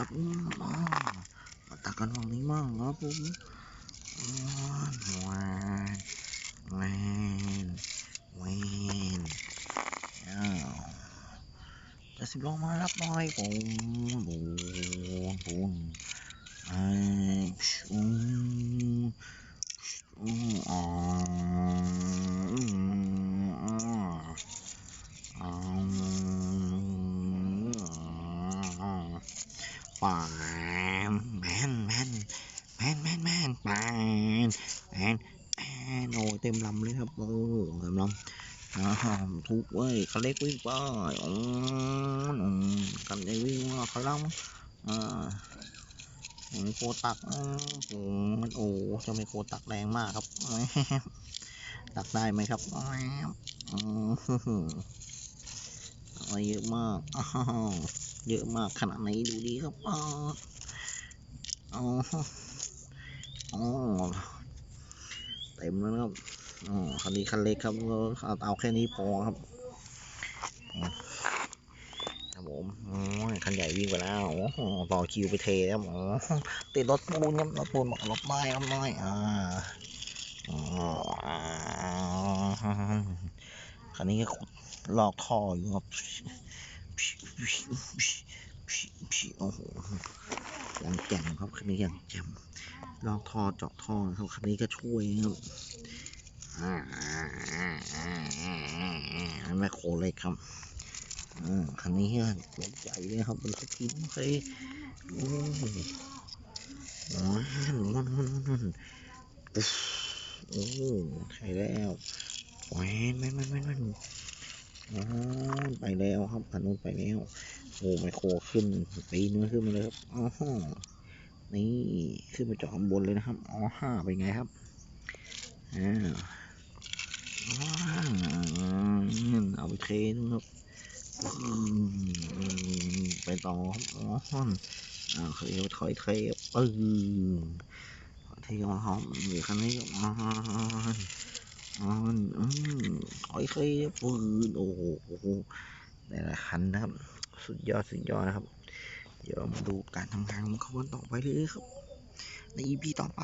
ครับมอ่ามาตักกันฝั่งนี้มั่งครับผมอ่าแหวนแหวนเวนอ้าวจะสิบลองมารับหน่อยผมบูนบูนไอ้ชูอืมอ่าอืมอ่าอ่า ปามแมนแมนแมนแมนแมนแมนแมนแอนโอ้เต็มลำเลยครับโอ้เต็มลำอ่าทุกเว้ยคันเล็กวิ่งไปอืมอืมคันใหญ่วิ่งมาคันลังอ่าโอ้ยโคตักอืมโอ้มันโอ้เจะไม่โคตักแรงมากครับตักได้ไหมครับอือเยอะมากอ้าว เยอะมากขนาดไหนดูดีครับอ๋ออ๋อเต็มแล้วนะครับอ๋อคันนี้คันเล็กครับเอาเอาแค่นี้พอครับครับผมโอ้คันใหญ่วิ่งไปแล้วโอ้โหต่อคิวไปเทแล้วอ๋อติดรถปูนครับรถปูนบอกรถไม้ครับไม้อ่าอ๋ออ่าคันนี้ก็ลอกท่ออยู่ครับ โอ้โหยังแจ่มครับคันนี้ยังแจ่มลอกท่อเจาะท่อนะครับคันนี้ก็ช่วยครับอ่าอ่าอ่าอ่าอ่าแม่โคเล็กครับอคันนี้ก็รถใหญ่เลยครับเป็นรถกินเคยโอ้โหว้าวมันมันมันปุ๊บโอ้ใช่แล้วแหวนแม่นแม่นแม่นแม่นอ๋อ ไปแล้วครับพันนู้นไปแล้วโอ้ไมโครขึ้นปีนขึ้นมาเลยครับอ๋อนี่ขึ้นมาจากข้างบนเลยนะครับอ๋อห้าเป็นไงครับอ่าว้าวเอาไปเทนู่นครับไปต่อครับอ๋ออ่าเคยถอยเทปึ้งเทมาหอมหรือคันนี้ก็มาอ่อนอืมถอยเทปืนโอ้โหโอ้โห แต่ละคันนะครับ สุดยอดสุดยอดนะครับ เดี๋ยวมาดูการทำงานของเขากันต่อไปเลยครับ ใน EP ต่อไป